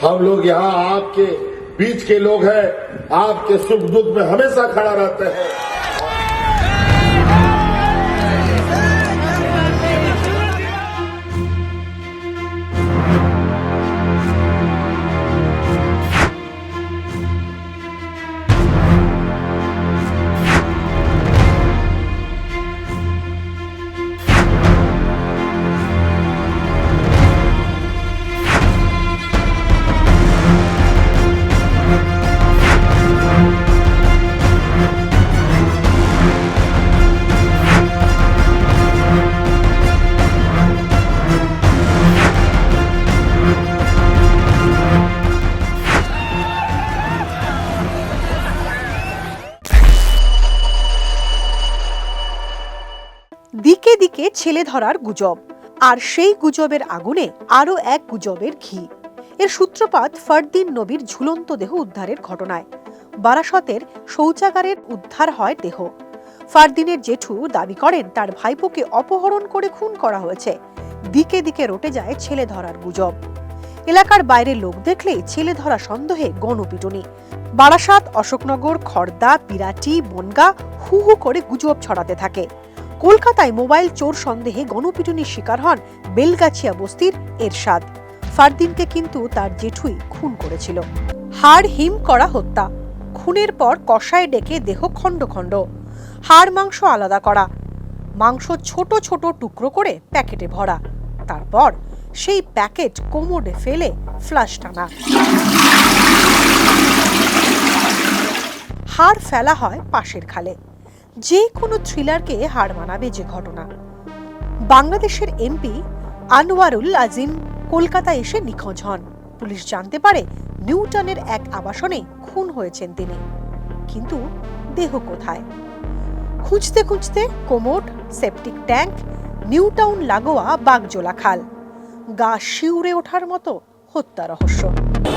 हम लोग यहाँ आपके बीच के लोग हैं। आपके सुख दुख में हमेशा खड़ा रहते हैं। দিকে দিকে ছেলে ধরার গুজব। আর সেই গুজবের আগুনে আরও এক গুজবের ঘি। এর সূত্রপাত ফারদিন নবীর ঝুলন্ত দেহ উদ্ধারের ঘটনায়। বারাসতের শৌচাগারের উদ্ধার হয় দেহ। ফারদিনের জেঠু দাবি করেন, তার ভাইপোকে অপহরণ করে খুন করা হয়েছে। দিকে দিকে রটে যায় ছেলে ধরার গুজব। এলাকার বাইরে লোক দেখলেই ছেলে ধরা সন্দেহে গণপিটুনি। বারাসাত, অশোকনগর, খর্দা বিরাটি বনগা হু হু করে গুজব ছড়াতে থাকে। কলকাতায় মোবাইল চোর সন্দেহে গণপিটুনির শিকার হন বেলগাছিয়া বস্তির এরশাদ। ফারদিনকে কিন্তু তার জেঠুই খুন করেছিল। হাড় হিম করা হত্যা। খুনের পর কষায় ডেকে দেহ খণ্ড খণ্ড। হাড় মাংস আলাদা করা। মাংস ছোট ছোট টুকরো করে প্যাকেটে ভরা। তারপর সেই প্যাকেট কোমরে ফেলে ফ্লাশ টানা। হাড় ফেলা হয় পাশের খালে। যে কোনো থ্রিলারকে হার মানাবে যে ঘটনা। বাংলাদেশের এমপি আনোয়ারুল আজিম কলকাতা এসে নিখোঁজ হন। পুলিশ জানতে পারে নিউটনের এক আবাসনে খুন হয়েছেন তিনি। কিন্তু দেহ কোথায়? খুঁজতে খুঁজতে কোমোট, সেপটিক ট্যাঙ্ক, নিউটাউন লাগোয়া বাগজোলা খাল। গা শিউরে ওঠার মতো হত্যা রহস্য।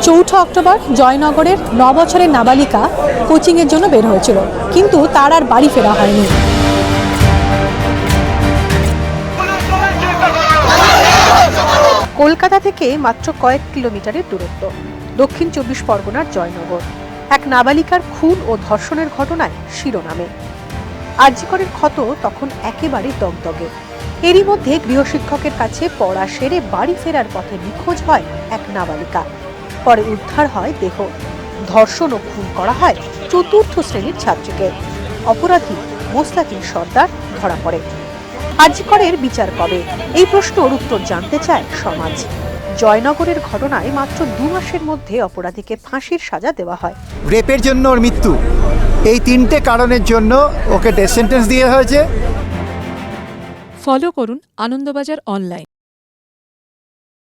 চৌঠা অক্টোবর জয়নগরের ন বছরের নাবালিকা কোচিংয়ের জন্য বের হয়েছিল, কিন্তু তার আর বাড়ি ফেরা হয়নি। কলকাতা থেকে মাত্র কয়েক কিলোমিটারের দূরত্ব, দক্ষিণ চব্বিশ পরগনার জয়নগর। এক নাবালিকার খুন ও ধর্ষণের ঘটনায় শিরোনামে। আর্যিকরের ক্ষত তখন একেবারে দগদগে। এরই মধ্যে গৃহশিক্ষকের কাছে পড়া সেরে বাড়ি ফেরার পথে নিখোঁজ হয় এক নাবালিকা। পরে উদ্ধার হয় দেহ। ধর্ষণ ও খুন করা হয় চতুর্থ শ্রেণির ছাত্রীকে। অপরাধী মোস্তাকিম সর্দার ধরা পড়ে। আর্যিকরের বিচার কবে? এই প্রশ্নর উত্তর জানতে চায় সমাজ। জয়নগরের ঘটনায় মাত্র দু মাসের মধ্যে অপরাধীকে ফাঁসির সাজা দেওয়া হয়। রেপের জন্য ওর মৃত্যু। এই তিনটে কারণের জন্য ওকে ডেথ সেন্টেন্স দিয়ে হয়েছে। ফলো করুন আনন্দবাজার অনলাইন।